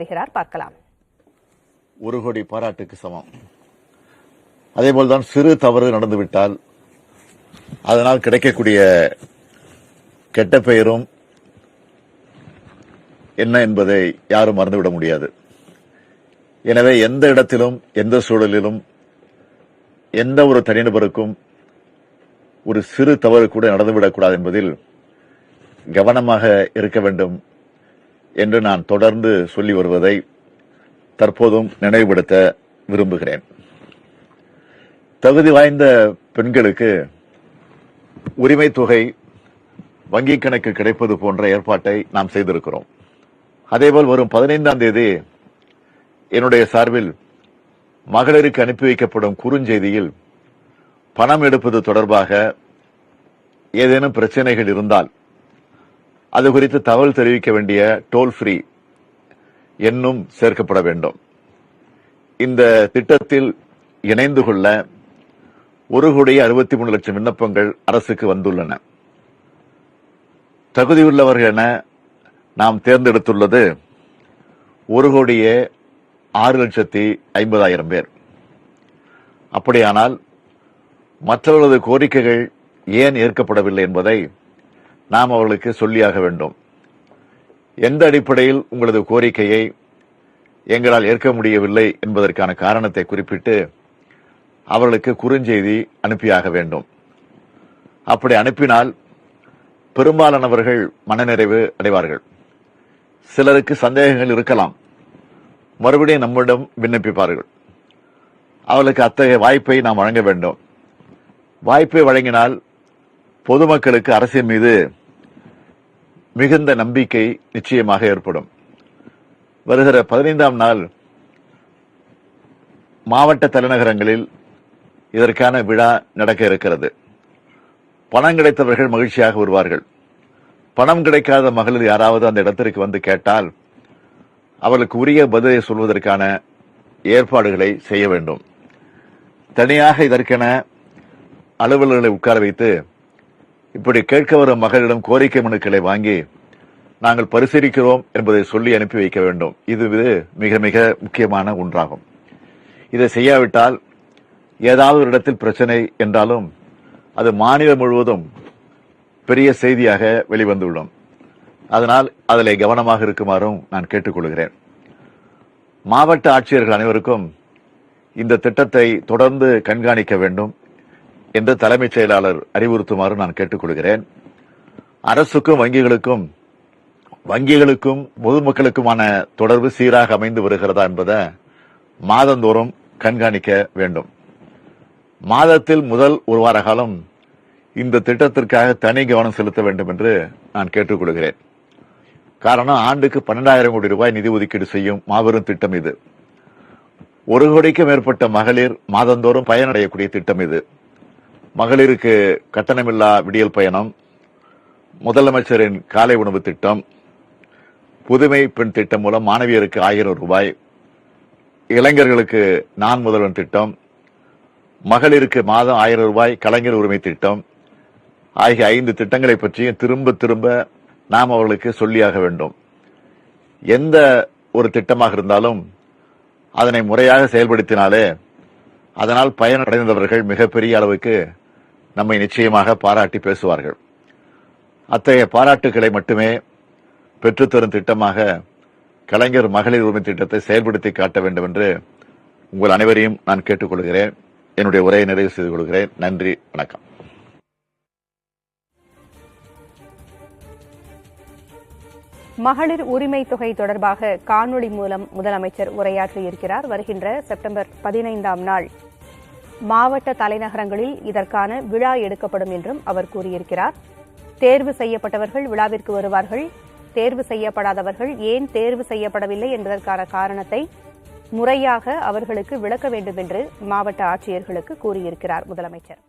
வருகிறார் பார்க்கலாம். ஒரு கோடி பாராட்டுக்கு சமம். அதேபோல்தான் சிறு தவறு நடந்துவிட்டால் அதனால் கிடைக்கக்கூடிய கெட்ட பெயரும் என்ன என்பதை யாரும் மறந்துவிட முடியாது. எனவே எந்த இடத்திலும் எந்த சூழலிலும் எந்த ஒரு தனிநபருக்கும் ஒரு சிறு தவறு கூட நடந்துவிடக்கூடாது என்பதில் கவனமாக இருக்க வேண்டும். என்று நான் தொடர்ந்து சொல்லி வருவதை தற்போதும் நினைவுபடுத்த விரும்புகிறேன். தகுதி வாய்ந்த பெண்களுக்கு உரிமை தொகை வங்கிக் கணக்கு கிடைப்பது போன்ற ஏற்பாட்டை நாம் செய்திருக்கிறோம். அதேபோல் வரும் பதினைந்தாம் தேதி என்னுடைய சார்பில் மகளிருக்கு அனுப்பி வைக்கப்படும் குறுஞ்செய்தியில் பணம் எடுப்பது தொடர்பாக ஏதேனும் பிரச்சனைகள் இருந்தால் அது குறித்து தகவல் தெரிவிக்க வேண்டிய டோல் ஃப்ரீ எண்ணும் சேர்க்கப்பட வேண்டும். இந்த திட்டத்தில் இணைந்து கொள்ள ஒரு கோடி அறுபத்தி மூணு லட்சம் விண்ணப்பங்கள் அரசுக்கு வந்துள்ளன. தகுதியுள்ளவர்கள் என நாம் தேர்ந்தெடுத்துள்ளது ஒரு கோடியே ஆறு லட்சத்தி ஐம்பதாயிரம் பேர். அப்படியானால் மற்றவர்களது கோரிக்கைகள் ஏன் ஏற்கப்படவில்லை என்பதை நாம் அவர்களுக்கு சொல்லியாக வேண்டும். எந்த அடிப்படையில் உங்களது கோரிக்கையை எங்களால் ஏற்க முடியவில்லை என்பதற்கான காரணத்தை குறிப்பிட்டு அவர்களுக்கு குறுஞ்செய்தி அனுப்பியாக வேண்டும். அப்படி அனுப்பினால் பெரும்பாலானவர்கள் மனநிறைவு அடைவார்கள். சிலருக்கு சந்தேகங்கள் இருக்கலாம். மறுபடியும் நம்மிடம் விண்ணப்பிப்பார்கள். அவர்களுக்கு அத்தகைய வாய்ப்பை நாம் வழங்க வேண்டும். வாய்ப்பை வழங்கினால் பொதுமக்களுக்கு அரசின் மீது மிகுந்த நம்பிக்கை நிச்சயமாக ஏற்படும். வருகிற பதினைந்தாம் நாள் மாவட்ட தலைநகரங்களில் இதற்கான விழா நடக்க இருக்கிறது. பணம் கிடைத்தவர்கள் மகிழ்ச்சியாக வருவார்கள். பணம் கிடைக்காத மகளிர் யாராவது அந்த இடத்திற்கு வந்து கேட்டால் அவர்களுக்கு உரிய பதிலை சொல்வதற்கான ஏற்பாடுகளை செய்ய வேண்டும். தனியாக இதற்கென அலுவலர்களை உட்கார வைத்து இப்படி கேட்க வரும் மகளிடம் கோரிக்கை மனுக்களை வாங்கி நாங்கள் பரிசீலிக்கிறோம் என்பதை சொல்லி அனுப்பி வைக்க வேண்டும். இது மிக மிக முக்கியமான ஒன்றாகும். இதை செய்யாவிட்டால் ஏதாவது ஒரு இடத்தில் பிரச்சனை என்றாலும் அது மாநிலம் முழுவதும் பெரிய செய்தியாக வெளிவந்துள்ளோம் அதனால் அதில் கவனமாக இருக்குமாறும் நான் கேட்டுக்கொள்கிறேன். மாவட்ட ஆட்சியர்கள் அனைவருக்கும் இந்த திட்டத்தை தொடர்ந்து கண்காணிக்க வேண்டும். என்று தலைமைச் செயலாளர் அறிவுறுத்துமாறு நான் கேட்டுக்கொள்கிறேன். அரசுக்கும் வங்கிகளுக்கும் வங்கிகளுக்கும் பொதுமக்களுக்குமான தொடர்பு சீராக அமைந்து வருகிறதா என்பதை மாதந்தோறும் கண்காணிக்க வேண்டும். மாதத்தில் முதல் ஒரு வார காலம் இந்த திட்டத்திற்காக தனி கவனம் செலுத்த வேண்டும் என்று நான் கேட்டுக்கொள்கிறேன். காரணம் ஆண்டுக்கு பன்னெண்டாயிரம் கோடி ரூபாய் நிதி ஒதுக்கீடு செய்யும் மாபெரும் திட்டம் இது. ஒரு கோடிக்கும் மேற்பட்ட மகளிர் மாதந்தோறும் பயனடையக்கூடிய திட்டம் இது. மகளிருக்கு கட்டணமில்லா விடியல் பயணம் முதலமைச்சரின் காலை உணவு திட்டம் புதுமை பெண் திட்டம் மூலம் மாணவியருக்கு ஆயிரம் ரூபாய் இளைஞர்களுக்கு நான் முதல்வன் திட்டம் மகளிருக்கு மாதம் ஆயிரம் ரூபாய் கலைஞர் உரிமை திட்டம் ஆகிய ஐந்து திட்டங்களை பற்றியும் திரும்ப திரும்ப நாம் அவர்களுக்கு சொல்லியாக வேண்டும். எந்த ஒரு திட்டமாக இருந்தாலும் அதனை முறையாக செயல்படுத்தினாலே அதனால் பயனடைந்தவர்கள் மிகப்பெரிய அளவுக்கு நம்மை நிச்சயமாக பாராட்டி பேசுவார்கள். அத்தகைய பாராட்டுகளை மட்டுமே பெற்றுத்தரும் திட்டமாக கலைஞர் மகளிர் உரிமை திட்டத்தை செயல்படுத்தி காட்ட வேண்டும் என்று உங்கள் அனைவரையும் நான் கேட்டுக்கொள்கிறேன். என்னுடைய உரையை நிறைவு செய்து கொள்கிறேன். நன்றி வணக்கம். மகளிர் உரிமை தொகை தொடர்பாக காணொலி மூலம் முதலமைச்சர் உரையாற்றியிருக்கிறார். வருகின்ற செப்டம்பர் பதினைந்தாம் நாள். மாவட்ட தலைநகரங்களில் இதற்கான விழா எடுக்கப்படும் என்றும் அவர் கூறியிருக்கிறார். தேர்வு செய்யப்பட்டவர்கள் விழாவிற்கு வருவார்கள். தேர்வு செய்யப்படாதவர்கள் ஏன் தேர்வு செய்யப்படவில்லை என்பதற்கான காரணத்தை முறையாக அவர்களுக்கு விளக்க வேண்டும் என்று மாவட்ட ஆட்சியர்களுக்கு கூறியிருக்கிறார் முதலமைச்சர்.